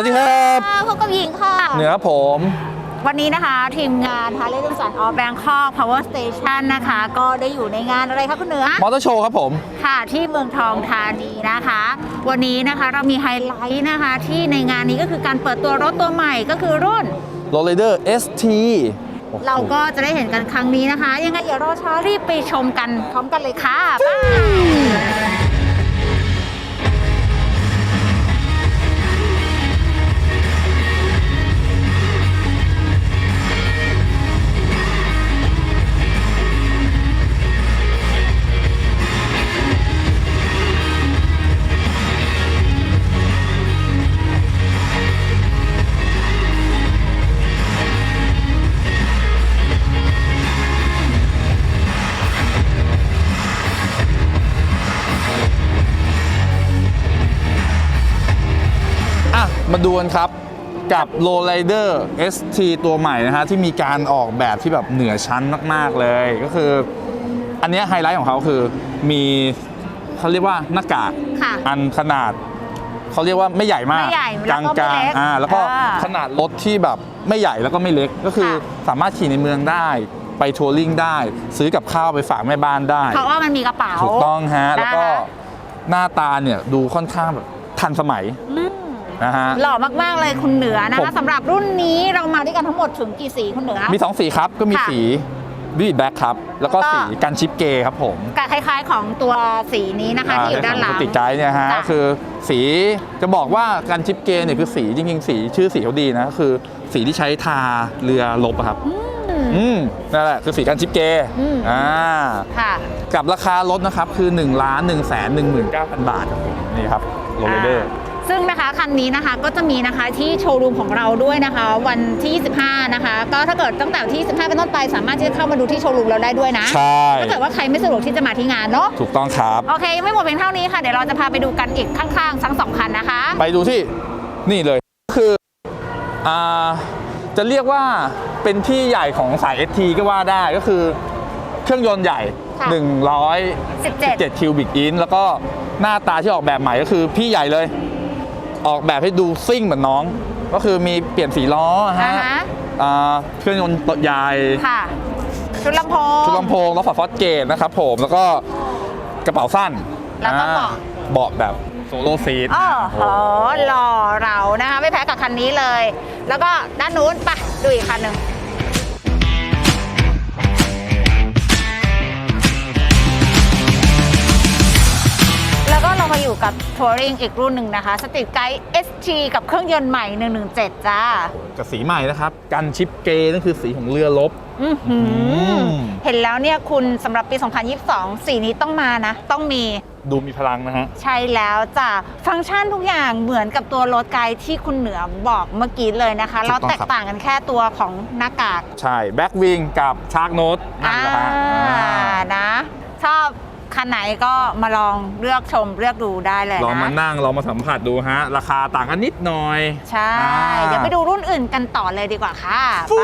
สวัสดีครับพบกับหญิงค่ะ เหนือผม วันนี้นะคะทีมงานฮาร์เลย์ดัมสันออฟแบงคอกพาวเวอร์สเตชันนะคะ ก็ได้อยู่ในงานอะไรคะคุณเหนือ มอเตอร์โชว์ครับผม ค่ะที่เมืองทองธานีนะคะ วันนี้นะคะเรามีไฮไลท์นะคะที่ในงานนี้ก็คือการเปิดตัวรถตัวใหม่ก็คือรุ่นโรลเลเดอร์ ST โอ้โหเราก็จะได้เห็นกันครั้งนี้นะคะ ยังไงอย่ารอช้ารีบไปชมกันพร้อมกันเลยค่ะ ไป มาดูกันครับกับ Low Rider ST ตัวใหม่นะฮะที่มีการออกแบบที่แบบเหนือชั้นมาก ๆ เลย ก็คือ อันเนี้ยไฮไลท์ของเขาคือมีเขาเรียกว่าหน้ากากค่ะ อันขนาดเขาเรียกว่าไม่ใหญ่มากไม่ใหญ่กแล้ลาวงก็กไม่ลางเล็กอ่าแล้วก็อ่าขนาดรถที่แบบไม่ใหญ่แล้วก็ไม่เล็กก็คือค่ะ สามารถขี่ในเมืองได้ไปทัวริงได้ ซื้อกับข้าวไปฝากแม่บ้านได้ เพราะว่ามันมีกระเป๋า ถูกต้องฮะ แล้วก็นะคะ หน้าตาเนี่ยดูค่อนข้างแบบทันสมัย อืม นะฮะ หล่อมากๆเลยคุณเหนือนะผคะมสำหรับรุ่นนี้เรามาด้วยกันทั้งหมดถึงกี่สีคุณเหนือ มี 2 สีครับ ก็มีค่ะสีวิดแบ็คครับ แล้วก็แล้วก็ สีกันชิปเกย์ครับผมกับคล้าย ๆของตัวสีนี้นะคะที่อยู่ด้านหลัง ติดใจเนี่ยฮะจ้ะ คือสีจะบอกว่ากันชิปเกย์เนี่ยคือสีจริงๆ สีชื่อสีเขาดีนะ คือสีที่ใช้ทาเรือลบอะครับ อืม อืมนั่นแหละคือสีกันชิปเกย์อืม อ่า ค่ะ กับราคารถนะครับ คือ 1 1 1 9 0 0 0 บาทครับผมนี่ครับโรลเดอร์ อ่า ซึ่งนะคะคันนี้นะคะก็จะมีนะคะที่โชว์รูมของเราด้วยนะคะ วันที่ 25 นะคะ ก็ถ้าเกิดตั้งแต่วันที่ 25 เป็นต้นไป สามารถที่จะเข้ามาดูที่โชว์รูมเราได้ด้วยนะใช่ถ้าเกิดว่าใครไม่สะดวกที่จะมาที่งานเนาะถูกต้องครับโอเคยังไม่หมดเพียงเท่านี้ค่ะเดี๋ยวเราจะพาไปดูกันอีกข้างๆทั้งสองคันนะคะ ไปดูที่นี่เลยคืออ่าจะเรียกว่าเป็นที่ใหญ่ของสาย ST ก็ว่าได้ก็คือเครื่องยนต์ใหญ่ค่ะ117 17 คิวบิกอินแล้วก็หน้าตาที่ออกแบบใหม่ก็คือพี่ใหญ่เลย ออกแบบให้ดูซิ่งเหมือนน้อง ก็คือมีเปลี่ยนสีล้ออ่าฮะฮะ อ่าเครื่องยนต์ใหญ่ค่ะ ชุดลำโพง ชุดลำโพงล้อฝาฟอสเกตนะครับผมแล้วก็กระเป๋าสั้นแล้วก็เบาะ อ่เบาะแบบโซโล่ซีทอ๋อโหหล่อเรานะคะ ไม่แพ้กับคันนี้เลย แล้วก็ด้านนู้นไปดูอีกคันหนึ่ง มาอยู่กับทัวริงอีกรุ่นหนึ่งนะคะสติ g ไกด์ ST กับเครื่องยนต์ใหม่ 117 จ้า กับสีใหม่นะครับ กันชิปเกย์นั่นคือสีของเรือรบอื้อหือม เห็นแล้วเนี่ยคุณสำหรับปี 2022 สีนี้ต้องมานะ ต้องมี ดูมีพลังนะฮะ ใช่แล้วจ้ะฟังก์ชันทุกอย่างเหมือนกับตัวรถไกด์ที่คุณเหนือบอกเมื่อกี้เลยนะคะ ถูเรากต้องแตกครับต่างกันแค่ตัวของหน้ากากใช่ แบ็กวิงกับชาร์กโน t นั่นแหละฮะอ่าอ่านะ ชอบ คันไหนก็มาลองเลือกชมเลือกดูได้เลยลองมานะนั่งลองมาสัมผัสดูฮะ ราคาต่างกันนิดหน่อย ใช่ อ่า เดี๋ยวไปดูรุ่นอื่นกันต่อเลยดีกว่าค่ะไป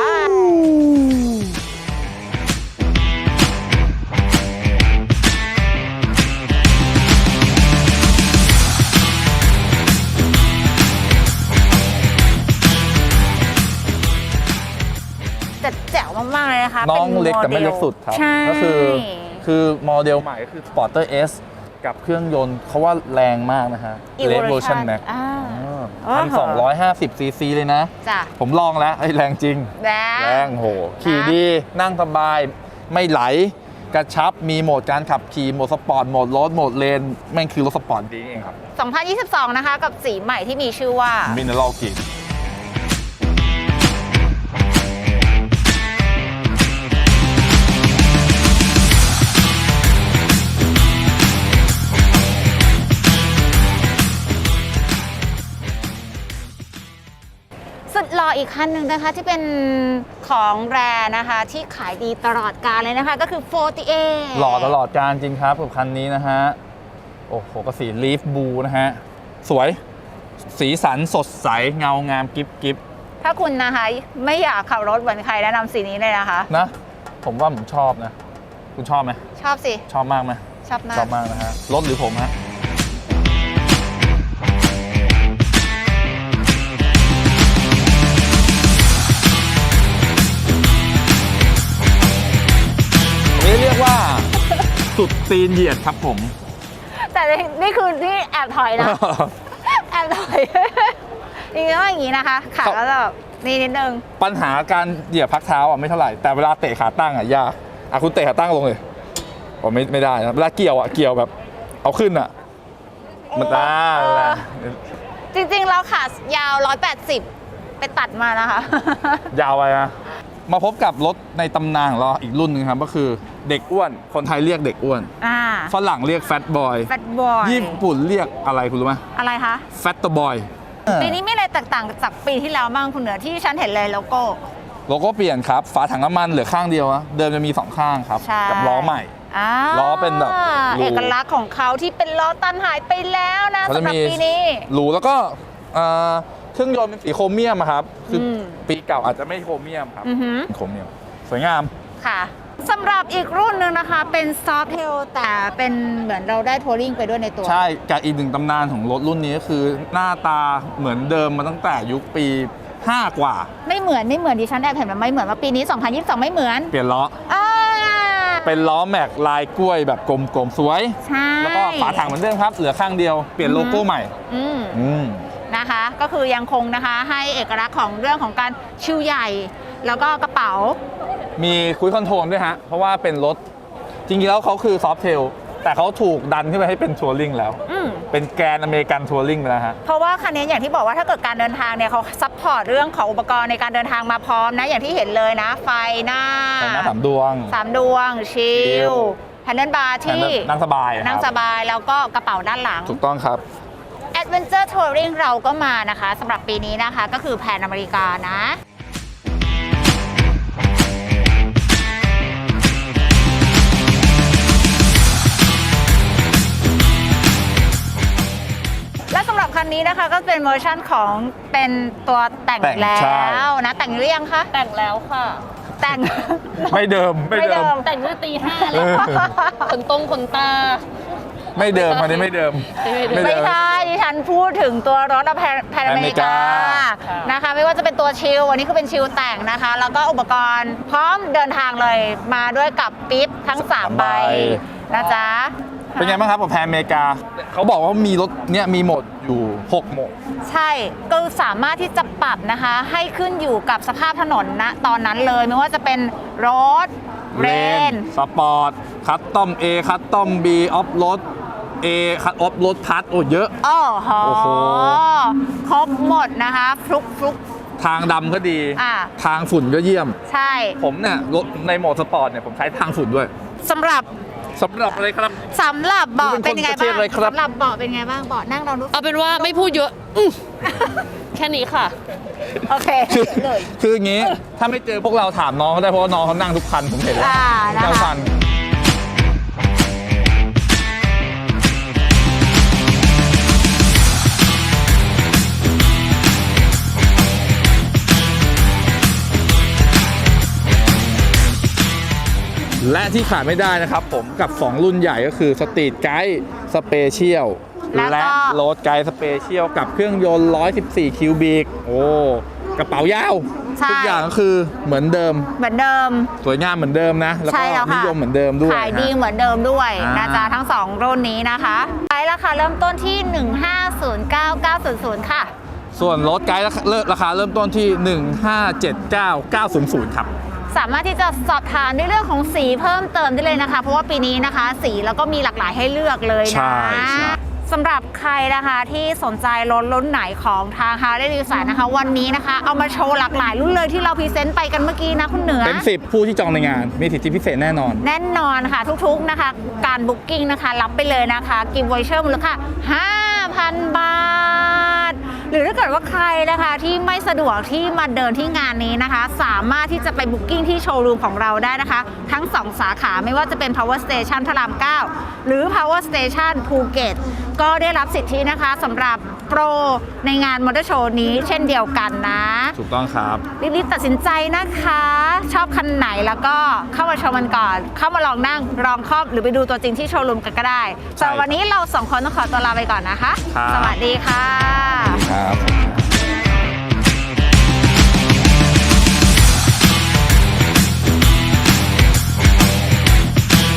แต่แจ๋วมากๆเลยนะคะน้องป็เล็กแต่ไม่โดเล็กสุดครับ ใช่ ก็คือ คือโมเดลใหม่ก็คือ Sporter S กับเครื่องยนต์เขาว่าแรงมากนะฮะ Red Version Max อ่า พันสองร้อยห้าสิบซีซีเลยนะ จ้ะ ผมลองแล้วไอ้ยแรงจริงแล้แรงโห ขี่ดีนั่งสบาย ไม่ไหล กระชับมีโหมดการขับขี่โหมดสปอร์ตโหมดรถโหมดเลนแม่งคือรถสปอร์ตจริงเองครับ 2022 นะคะ กับสีใหม่ที่มีชื่อว่า มินเนอรัลกิก ออีกคันหนึ่งนะคะที่เป็นของแรนะคะ ที่ขายดีตลอดกาลเลยนะคะ ก็คือ 48หล่อตลอดการจริงครับกับคันนี้นะฮะ โอ้โหกระสีลีฟบูนะฮะ สวยสีสันสดใสเงางามกิฟกิฟถ้าคุณนะคะ ไม่อยากขับรถเหมือนใครแนะนำสีนี้เลยนะคะ นะ ผมว่าผมชอบนะ คุณชอบไหมชอบสิ ชอบมากไหมชอบมาชอกบมากนะฮะรถหรือผมฮะ ตีนเหยียดครับผม แต่นี่คือที่แอบถอยนะ แอบถอยจริงๆต้องอย่างนี้นะคะ ขาครับก็จะแบบนี่นิดนึง ปัญหาการเหยียบพักเท้าอะไม่เท่าไหร่ แต่เวลาเตะขาตั้งอะยากอะคุณเตะขาตั้งลงเลยผมไม่ไม่ได้นะเวลาเกี่ยวอะเกี่ยวแบบ เอาขึ้นอะ มันได้เออแหละจริงๆ เราขายาว 180 ไปตัดมานะคะ ยาวไปนะ มาพบกับรถในตำนานของเราอีกรุ่นหนึงครับก็คือเด็กอ้วน คนไทยเรียกเด็กอ้วน อ่าฝรั่งเรียกแฟตบอย แฟตบอยญี่ปุ่นเรียกอะไรคุณรู้ไหมอะไรคะแฟตบอยปีนี้ไม่อะไรแตกต่างจากปีที่แล้วบ้างคุณเหนือที่ฉันเห็นเลยโลโก้ โลโก้เปลี่ยนครับ ฝาถังน้ำมันเหลือข้างเดียวนะเดิมจะมีสองข้างครับ ใช่ กับล้อใหม่ อ่าล้อเป็นแบบรู เอกลักษณ์ของเขาที่เป็นล้อตันหายไปแล้วนะเขาสำจะหรับมีปีนี้ หรูแล้วก็เอ่อ เครื่องยนต์เป็นสีโครเมียมอะครับคืออม ปีเก่าอาจจะไม่โครเมียมครับอือหือโครเมียมสวยงาม ค่ะสำหรับอีกรุ่นหนึ่งนะคะเป็นซอฟเทลแต่เป็นเหมือนเราได้ทัวริงไปด้วยในตัว ใช่กับอีกหนึ่งตำนานของรถรุ่นนี้ก็คือหน้าตาเหมือนเดิมมาตั้งแต่ยุคปี 5 กว่า ไม่เหมือนไม่เหมือนดิฉันแอบเห็นมันไม่เหมือนว่าปีนี้ 2022 ไม่เหมือนเปลี่ยนล้อ อ่าเป็นล้อแม็กลายกล้วยแบบกลมๆ สวย ใช่แล้วก็ฝาถังเหมือนเดิมครับ เหลือข้างเดียวเปลี่ยนโลโก้ใหม่ อืม อืม นะคะ ก็คือยังคงนะคะให้เอกลักษณ์ของเรื่องของการชิวใหญ่ แล้วก็กระเป๋า มีคุยคอนโทรลด้วยฮะ เพราะว่าเป็นรถ จริงๆแล้วเขาคือซอฟเทลแต่เขาถูกดันขึ้นไปให้เป็นทัวริงแล้ว อืม เป็นแกนอเมริกันทัวริงไปแล้วฮะ เพราะว่าคันนี้อย่างที่บอกว่าถ้าเกิดการเดินทางเนี่ยเขาซัพพอร์ตเรื่องของอุปกรณ์ในการเดินทางมาพร้อมนะ อย่างที่เห็นเลยนะ ไฟหน้าไฟหน้าสามดวง สามดวง ชิชิลลแฮนเดิลบาร์ที่นั่งสบายครับนั่งสบายแล้วก็กระเป๋าด้านหลัง ถูกต้องครับ Adventure Touring เราก็มานะคะสำหรับปีนี้นะคะก็คือแผนอเมริกานะและสำหรับคันนี้นะคะก็เป็นเวอร์ชั่นของเป็นตัวแต่งแต่งแล้ใช่ วนะ แต่งหรือยังคะแต่งแล้วค่ะ แต่ง ไม่เดิมไม่ไม่เดิเดิมมแต่งเมื่อตีห้าเลยขนตรงขนตา ไม่เดิมอันนี้ไม่เดิม ไม่เดิไม่ใช่ดิฉันพูดถึงตัวรถแพนแพนอเมริกา ค่ะ นะคะ ไม่ว่าจะเป็นตัวชิล อันนี้คือเป็นชิลแต่งนะคะ แล้วก็อุปกรณ์พร้อมเดินทางเลย มาด้วยกับปิ๊บทั้ง 3 ใบ นะจ๊ะ เป็นไงบ้างครับกับแพนอเมริกา เขาบอกว่ามีรถเนี่ยมีโหมดอยู่ 6 โหมด ใช่ ก็สามารถที่จะปรับนะคะ ให้ขึ้นอยู่กับสภาพถนนนะตอนนั้นเลย ไม่ว่าจะเป็นรถ เรนสปอร์ต คัสตอม A คัสตอม B ออฟโรด A คัสออฟโรดพัทโอ้เยอะ โอ้โหโอ้โห ครบหมดนะคะฟลุกฟลุก ทางดำก็ดี อ่า ทางฝุ่นก็เยี่ยม ใช่ผมเนี่ยรถในโหมดสปอร์ตเนี่ยผมใช้ทางฝุ่นด้วยสำหรับสำหรับอะไรครับ สำหรับเบาะคุณเป็เป็นนยังไงคนประเทบ้าศงอะไรครับ สำหรับเบาะเป็นไงบ้างเบาะนั่งเรารู้สึกเอาเป็นว่าไม่พูดเยอะอื้อแค่นี้ค่ะ โอเคคือเลย คืออย่างนี้ ถ้าไม่เจอพวกเราถามน้องเขาได้เพราะว่าน้องเขานั่งทุกคันผมเห็นแล้วอ่านะนั่งคะฟัน และที่ขาดไม่ได้นะครับผมกับ 2 รุ่นใหญ่ก็คือสตรีทไกด์สเปเชียลแล้วก็ และโรดไกด์สเปเชียลกับเครื่องยนต์ 114 คิวบิกโอ้กระเป๋ายาวใช่ ทุกอย่างก็คือเหมือนเดิม เหมือนเดิม สวยงามเหมือนเดิมนะ แล้วใช่ก็แล้วค่ะ นิยมเหมือนเดิมด้วยขายดีนะเหมือนเดิมด้วยอ่าน นะจ๊ะทั้ง 2 รุ่นนี้นะคะขายราคาเริ่มต้นที่ 1509900 ค่ะ ส่วนรถไกด์ราคาเริ่มราคาเริ่มต้นที่ 1579900 ครับ สามารถที่จะสอบถามในเรื่องของสีเพิ่มเติมได้เลยนะคะ เพราะว่าปีนี้นะคะ สีแล้วก็มีหลากหลายให้เลือกเลยใช่นะใช่ สำหรับใครนะคะที่สนใจรถรุ่นไหนของทาง Harley Davidson นะคะ วันนี้นะคะ เอามาโชว์หลากหลายรุ่นเลยที่เราพรีเซนต์ไปกันเมื่อกี้นะคุณเหนือเป็น10ผู้ที่จองในงาน มีสิทธิพิเศษแน่นอน แน่นอนค่ะทุกๆนะคะ การบุ๊กิ้งนะคะ รับไปเลยนะคะ กิฟต์วอเชอร์มูลค่า ว่าใครนะคะที่ไม่สะดวกที่มาเดินที่งานนี้นะคะ สามารถที่จะไปบุ๊กิ้งที่โชว์รูมของเราได้นะคะ ทั้ง 2 สาขาไม่ว่าจะเป็น Power Station พระราม 9 หรือ Power Station ภูเก็ตก็ได้รับสิทธินะคะสำหรับโปรในงานมอเตอร์โชว์นี้เช่นเดียวกันนะถูกต้องครับ รีบๆตัดสินใจนะคะ ชอบคันไหนแล้วก็เข้ามาชมมันก่อน เข้ามาลองนั่งลองครอบหรือไปดูตัวจริงที่โชว์รูมกันก็ได้ใช่สำหรับวันนี้เราสองคนต้องขอตัวลาไปก่อนนะคะครับสวัสดีค่ะ ครับ